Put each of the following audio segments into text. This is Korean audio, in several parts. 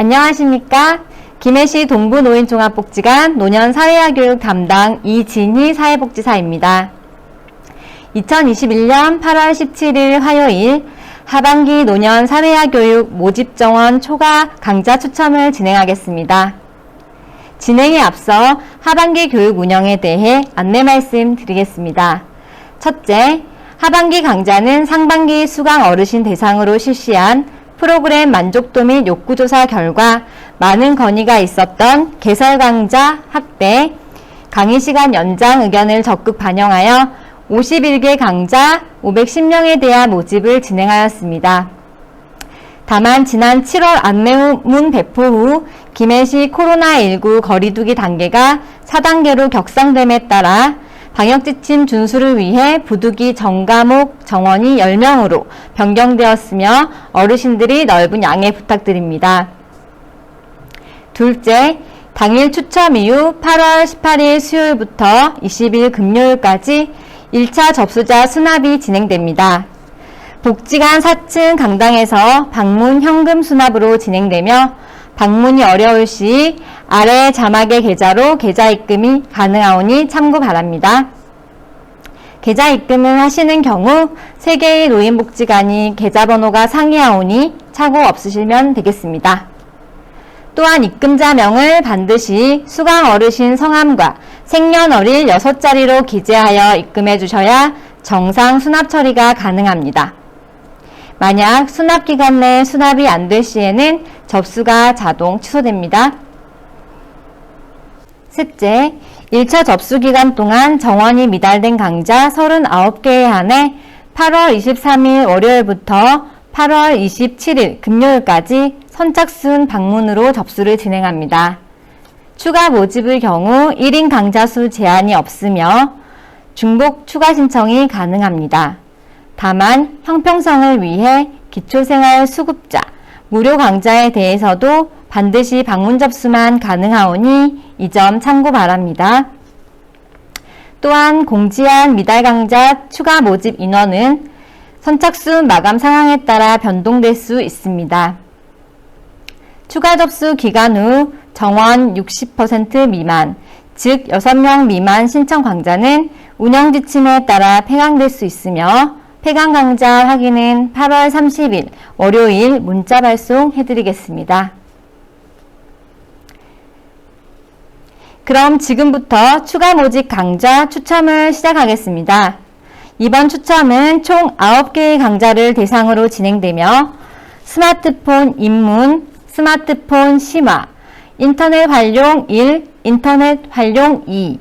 안녕하십니까. 김해시 동부노인종합복지관 노년사회화교육 담당 이진희 사회복지사입니다. 2021년 8월 17일 화요일 하반기 노년 사회화교육 모집정원 초과 강좌 추첨을 진행하겠습니다. 진행에 앞서 하반기 교육 운영에 대해 안내 말씀 드리겠습니다. 첫째, 하반기 강좌는 상반기 수강 어르신 대상으로 실시한 프로그램 만족도 및 욕구조사 결과 많은 건의가 있었던 개설 강좌 확대, 강의 시간 연장 의견을 적극 반영하여 51개 강좌 510명에 대한 모집을 진행하였습니다. 다만 지난 7월 안내문 배포 후 김해시 코로나19 거리두기 단계가 4단계로 격상됨에 따라 방역지침 준수를 위해 부두기 전과목 정원이 10명으로 변경되었으며 어르신들이 넓은 양해 부탁드립니다. 둘째, 당일 추첨 이후 8월 18일 수요일부터 20일 금요일까지 1차 접수자 수납이 진행됩니다. 복지관 4층 강당에서 방문 현금 수납으로 진행되며 방문이 어려울 시 아래 자막의 계좌로 계좌 입금이 가능하오니 참고 바랍니다. 계좌 입금을 하시는 경우 3개의 노인복지관이 계좌번호가 상이하오니 착오 없으시면 되겠습니다. 또한 입금자명을 반드시 수강 어르신 성함과 생년월일 6자리로 기재하여 입금해 주셔야 정상 수납 처리가 가능합니다. 만약 수납 기간 내 수납이 안 될 시에는 접수가 자동 취소됩니다. 셋째, 1차 접수 기간 동안 정원이 미달된 강좌 39개에 한해 8월 23일 월요일부터 8월 27일 금요일까지 선착순 방문으로 접수를 진행합니다. 추가 모집의 경우 1인 강좌 수 제한이 없으며 중복 추가 신청이 가능합니다. 다만 형평성을 위해 기초생활 수급자, 무료 강좌에 대해서도 반드시 방문 접수만 가능하오니 이 점 참고 바랍니다. 또한 공지한 미달 강좌 추가 모집 인원은 선착순 마감 상황에 따라 변동될 수 있습니다. 추가 접수 기간 후 정원 60% 미만, 즉 6명 미만 신청 강좌는 운영 지침에 따라 폐강될 수 있으며 폐강 강좌 확인은 8월 30일 월요일 문자 발송 해 드리겠습니다. 그럼 지금부터 추가 모집 강좌 추첨을 시작하겠습니다. 이번 추첨은 총 9개의 강좌를 대상으로 진행되며 스마트폰 입문, 스마트폰 심화, 인터넷 활용 1, 인터넷 활용 2,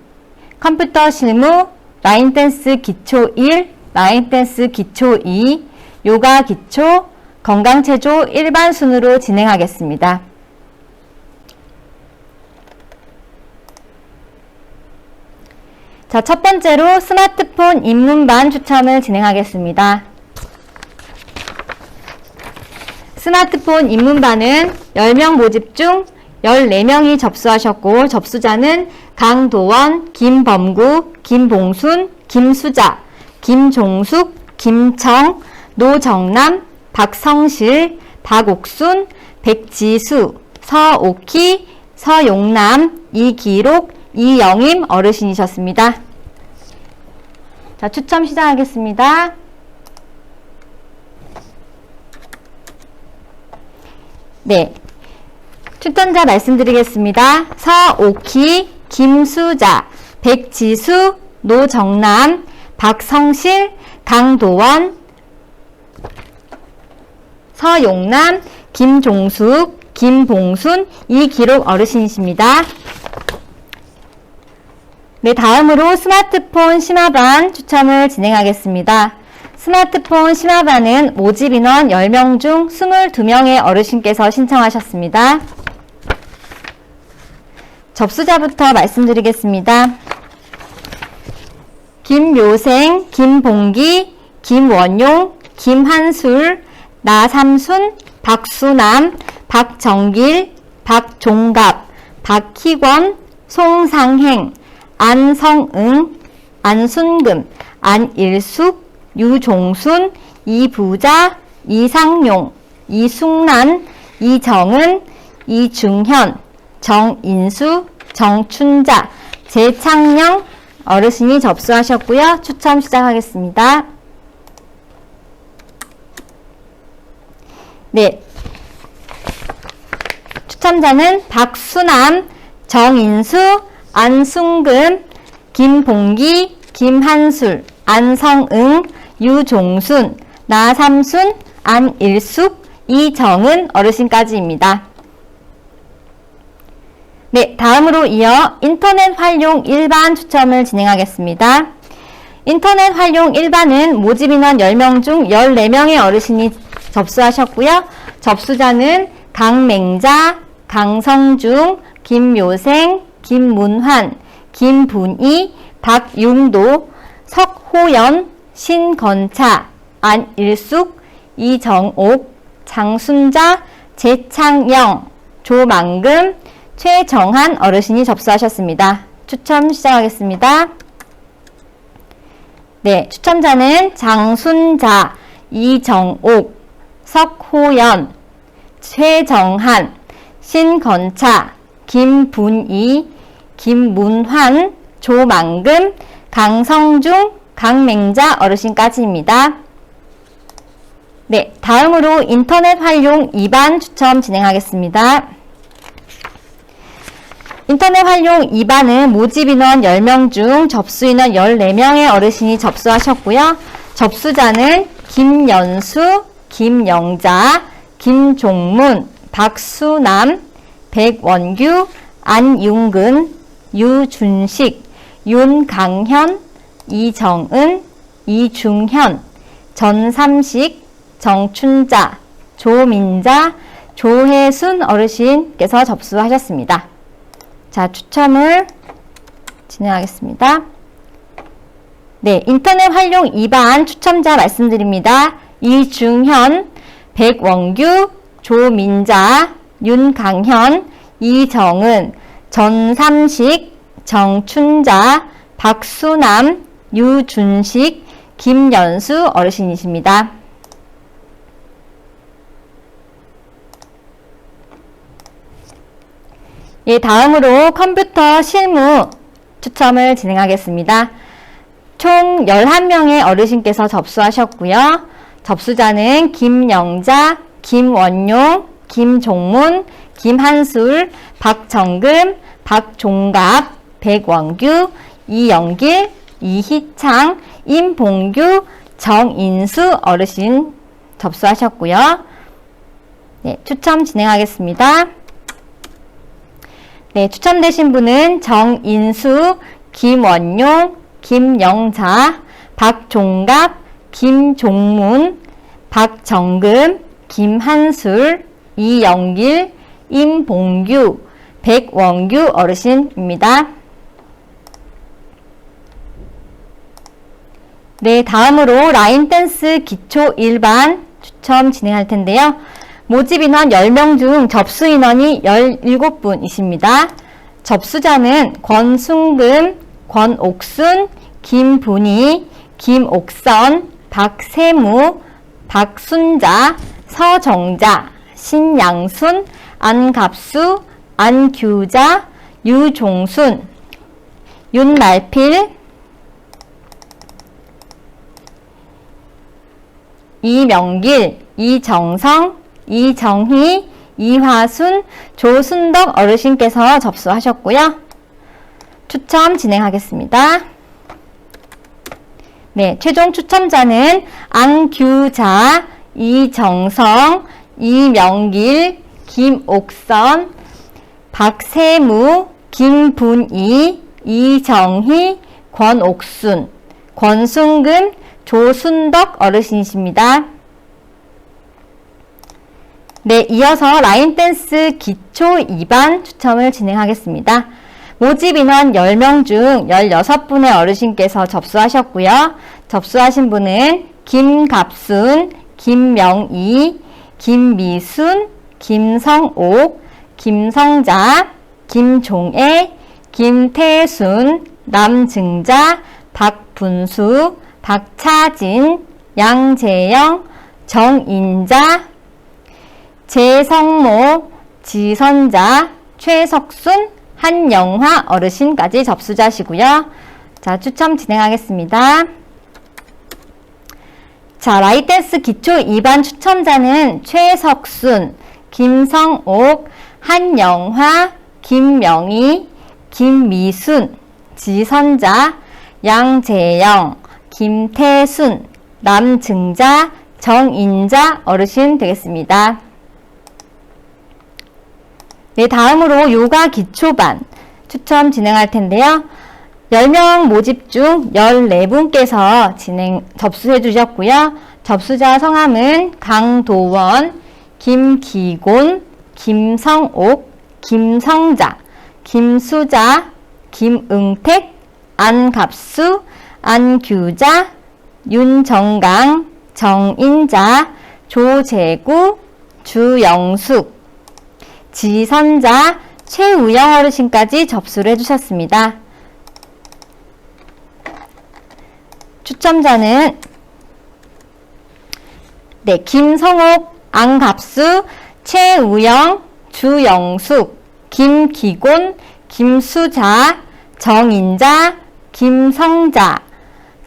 컴퓨터 실무, 라인 댄스 기초 1, 라인 댄스 기초 2, 요가 기초, 건강 체조 일반 순으로 진행하겠습니다. 자, 첫 번째로 스마트폰 입문반 추첨을 진행하겠습니다. 스마트폰 입문반은 10명 모집 중 14명이 접수하셨고 접수자는 강도원, 김범구, 김봉순, 김수자, 김종숙, 김청, 노정남, 박성실, 박옥순, 백지수, 서옥희, 서용남, 이기록, 이영임 어르신이셨습니다. 자, 추첨 시작하겠습니다. 네. 추천자 말씀드리겠습니다. 서옥희, 김수자, 백지수, 노정남, 박성실, 강도원, 서용남, 김종숙, 김봉순, 이기록 어르신이십니다. 네, 다음으로 스마트폰 심화반 추첨을 진행하겠습니다. 스마트폰 심화반은 모집 인원 10명 중 22명의 어르신께서 신청하셨습니다. 접수자부터 말씀드리겠습니다. 김묘생, 김봉기, 김원용, 김한술, 나삼순, 박수남, 박정길, 박종갑, 박희권, 송상행, 안성응, 안순금, 안일숙, 유종순, 이부자, 이상용, 이숙란, 이정은, 이중현, 정인수, 정춘자, 재창영 어르신이 접수하셨고요. 추첨 시작하겠습니다. 네. 추첨자는 박수남, 정인수, 안승금, 김봉기, 김한술, 안성응, 유종순, 나삼순, 안일숙, 이정은 어르신까지입니다. 네, 다음으로 이어 인터넷 활용 일반 추첨을 진행하겠습니다. 인터넷 활용 일반은 모집 인원 10명 중 14명의 어르신이 접수하셨고요. 접수자는 강맹자, 강성중, 김묘생, 김문환, 김분희, 박용도, 석호연, 신건차, 안일숙, 이정옥, 장순자, 재창영, 조만금, 최정한 어르신이 접수하셨습니다. 추첨 시작하겠습니다. 네, 추첨자는 장순자, 이정옥, 석호연, 최정한, 신건차, 김분희, 김문환, 조만금, 강성중, 강맹자 어르신까지입니다. 네, 다음으로 인터넷 활용 2반 추첨 진행하겠습니다. 인터넷 활용 2반은 모집 인원 10명 중 접수 인원 14명의 어르신이 접수하셨고요. 접수자는 김연수, 김영자, 김종문, 박수남, 백원규, 안윤근, 유준식, 윤강현, 이정은, 이중현, 전삼식, 정춘자, 조민자, 조혜순 어르신께서 접수하셨습니다. 자, 추첨을 진행하겠습니다. 네, 인터넷 활용 2반 추첨자 말씀드립니다. 이중현, 백원규, 조민자, 윤강현, 이정은, 전삼식, 정춘자, 박수남, 유준식, 김연수 어르신이십니다. 예, 다음으로 컴퓨터 실무 추첨을 진행하겠습니다. 총 11명의 어르신께서 접수하셨고요. 접수자는 김영자, 김원용, 김종문, 김한술, 박정금, 박종갑, 백원규, 이영길, 이희창, 임봉규, 정인수 어르신 접수하셨고요. 네, 추첨 진행하겠습니다. 네, 추첨되신 분은 정인수, 김원용, 김영자, 박종갑, 김종문, 박정금, 김한술, 이영길, 임봉규, 백원규 어르신입니다. 네, 다음으로 라인 댄스 기초 일반 추첨 진행할 텐데요. 모집 인원 10명 중 접수 인원이 17분이십니다. 접수자는 권순금, 권옥순, 김분희, 김옥선, 박세무, 박순자, 서정자, 신양순, 안갑수, 안규자, 유종순, 윤말필, 이명길, 이정성, 이정희, 이화순, 조순덕 어르신께서 접수하셨고요. 추첨 진행하겠습니다. 네, 최종 추첨자는 안규자, 이정성, 이명길, 김옥선, 박세무, 김분희, 이정희, 권옥순, 권순금, 조순덕 어르신이십니다. 네, 이어서 라인 댄스 기초 2반 추첨을 진행하겠습니다. 모집 인원 10명 중 16분의 어르신께서 접수하셨고요. 접수하신 분은 김갑순, 김명희, 김미순, 김성옥, 김성자, 김종애, 김태순, 남증자, 박분수, 박차진, 양재영, 정인자, 재성모, 지선자, 최석순, 한영화 어르신까지 접수자시고요. 자, 추첨 진행하겠습니다. 자, 라이댄스 기초 2반 추첨자는 최석순, 김성옥, 한영화, 김명희, 김미순, 지선자, 양재영, 김태순, 남증자, 정인자 어르신 되겠습니다. 네, 다음으로 요가 기초반 추첨 진행할 텐데요. 10명 모집 중 14분께서 진행, 접수해 주셨고요. 접수자 성함은 강도원, 김기곤, 김성옥, 김성자, 김수자, 김응택, 안갑수, 안규자, 윤정강, 정인자, 조재구, 주영숙, 지선자, 최우영 어르신까지 접수를 해주셨습니다. 추첨자는 네, 김성옥, 안갑수, 최우영, 주영숙, 김기곤, 김수자, 정인자, 김성자,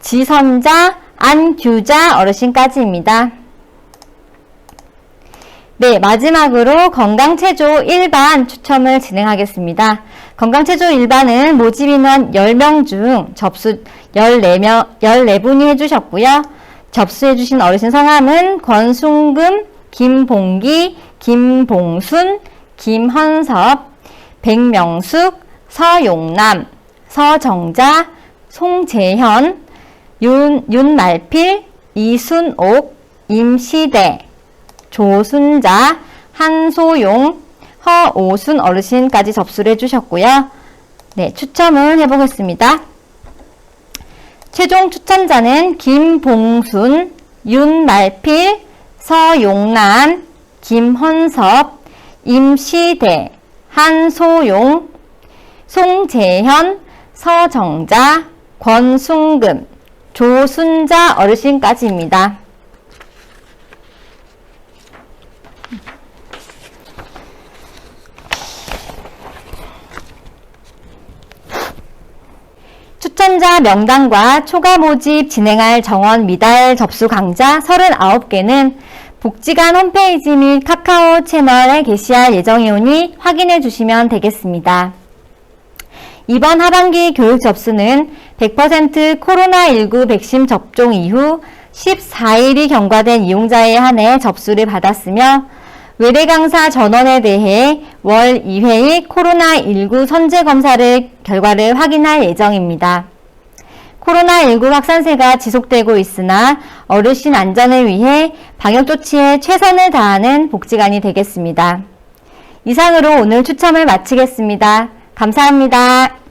지선자, 안규자 어르신까지입니다. 네, 마지막으로 건강체조 1반 추첨을 진행하겠습니다. 건강체조 1반은 모집 인원 10명 중 접수 14명, 14분이 해주셨고요. 접수해주신 어르신 성함은 권순금, 김봉기, 김봉순, 김헌섭, 백명숙, 서용남, 서정자, 송재현, 윤, 윤말필, 이순옥, 임시대, 조순자, 한소용, 허오순 어르신까지 접수를 해주셨고요. 네, 추첨을 해보겠습니다. 최종 추첨자는 김봉순, 윤말필, 서용남, 김헌섭, 임시대, 한소용, 송재현, 서정자, 권순금, 조순자 어르신까지입니다. 추천자 명단과 초과 모집 진행할 정원 미달 접수 강좌 39개는 복지관 홈페이지 및 카카오 채널에 게시할 예정이오니 확인해 주시면 되겠습니다. 이번 하반기 교육 접수는 100% 코로나19 백신 접종 이후 14일이 경과된 이용자에 한해 접수를 받았으며 외래 강사 전원에 대해 월 2회의 코로나19 선제 검사를 결과를 확인할 예정입니다. 코로나19 확산세가 지속되고 있으나 어르신 안전을 위해 방역 조치에 최선을 다하는 복지관이 되겠습니다. 이상으로 오늘 추첨을 마치겠습니다. 감사합니다.